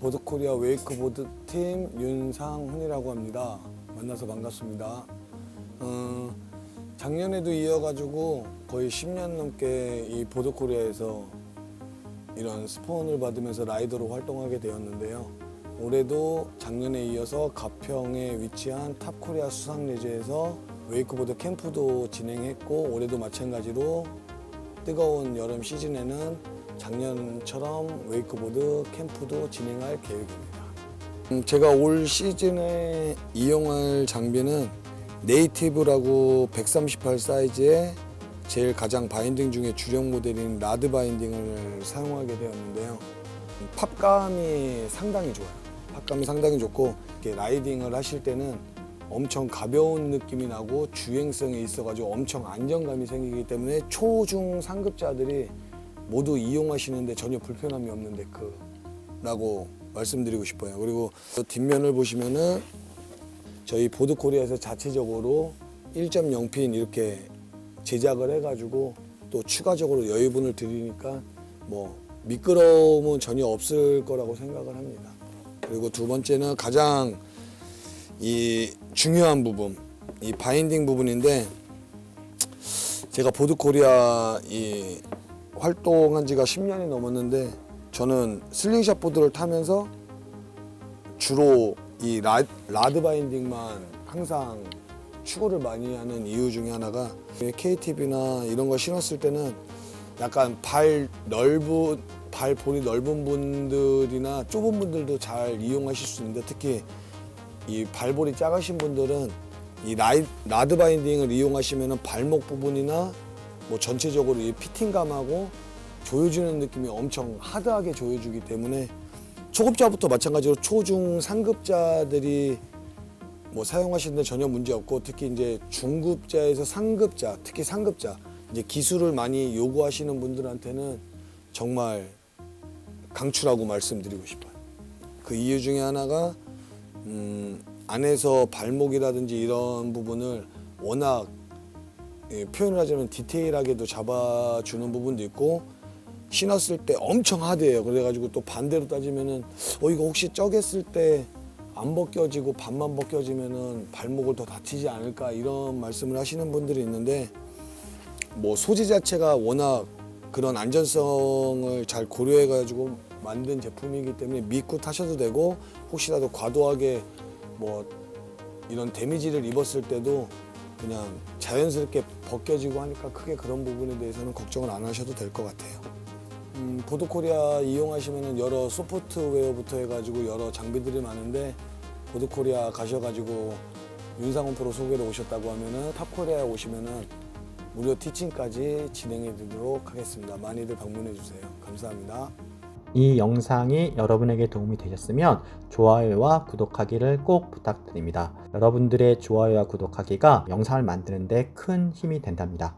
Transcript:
보드코리아 웨이크보드 팀 윤상훈이라고 합니다. 만나서 반갑습니다. 어, 작년에도 이어가지고 거의 10년 넘게 이 보드코리아에서 이런 스폰을 받으면서 라이더로 활동하게 되었는데요. 올해도 작년에 이어서 가평에 위치한 탑코리아 수상레저에서 웨이크보드 캠프도 진행했고 올해도 마찬가지로 뜨거운 여름 시즌에는 작년처럼 웨이크보드 캠프도 진행할 계획입니다. 음, 제가 올 시즌에 이용할 장비는 네이티브라고 138 사이즈의 제일 가장 바인딩 중에 주력 모델인 라드 바인딩을 사용하게 되었는데요. 팝감이 상당히 좋아요. 팝감이 상당히 좋고 라이딩을 하실 때는 엄청 가벼운 느낌이 나고 주행성이 있어가지고 엄청 안정감이 생기기 때문에 초중 상급자들이 모두 이용하시는데 전혀 불편함이 없는 데크라고 말씀드리고 싶어요. 그리고 뒷면을 보시면은 저희 보드코리아에서 자체적으로 1.0핀 이렇게 제작을 해가지고 또 추가적으로 여유분을 드리니까 뭐 미끄러움은 전혀 없을 거라고 생각을 합니다. 그리고 두 번째는 가장 이 중요한 부분, 이 바인딩 부분인데 제가 보드코리아 이 활동한 지가 10년이 넘었는데 저는 슬링샷 보드를 타면서 주로 이 라, 라드 바인딩만 항상 추구를 많이 하는 이유 중에 하나가 KTV나 이런 거 신었을 때는 약간 발 넓은 발 볼이 넓은 분들이나 좁은 분들도 잘 이용하실 수 있는데 특히 이 발볼이 작으신 분들은 이 라이, 라드 바인딩을 이용하시면 발목 부분이나 뭐 전체적으로 이 피팅감하고 조여주는 느낌이 엄청 하드하게 조여주기 때문에 초급자부터 마찬가지로 초중 상급자들이 뭐 사용하시는데 전혀 문제 없고 특히 이제 중급자에서 상급자 특히 상급자 이제 기술을 많이 요구하시는 분들한테는 정말 강추라고 말씀드리고 싶어요. 그 이유 중에 하나가 음, 안에서 발목이라든지 이런 부분을 워낙 예, 표현을 하자면 디테일하게도 잡아주는 부분도 있고 신었을 때 엄청 하드해요. 그래가지고 또 반대로 따지면은 어 이거 혹시 쪄겠을 때 안 벗겨지고 반만 벗겨지면은 발목을 더 다치지 않을까 이런 말씀을 하시는 분들이 있는데 뭐 소재 자체가 워낙 그런 안전성을 잘 고려해가지고 만든 제품이기 때문에 믿고 타셔도 되고 혹시라도 과도하게 뭐 이런 데미지를 입었을 때도 그냥 자연스럽게 벗겨지고 하니까 크게 그런 부분에 대해서는 걱정을 안 하셔도 될 것 같아요. 음, 보드코리아 이용하시면 여러 소프트웨어부터 해가지고 여러 장비들이 많은데 보드코리아 가셔가지고 윤상훈 프로 소개로 오셨다고 하면은 탑코리아에 오시면은 무료 티칭까지 진행해 드리도록 하겠습니다. 많이들 방문해 주세요. 감사합니다. 이 영상이 여러분에게 도움이 되셨으면 좋아요와 구독하기를 꼭 부탁드립니다. 여러분들의 좋아요와 구독하기가 영상을 만드는데 큰 힘이 된답니다.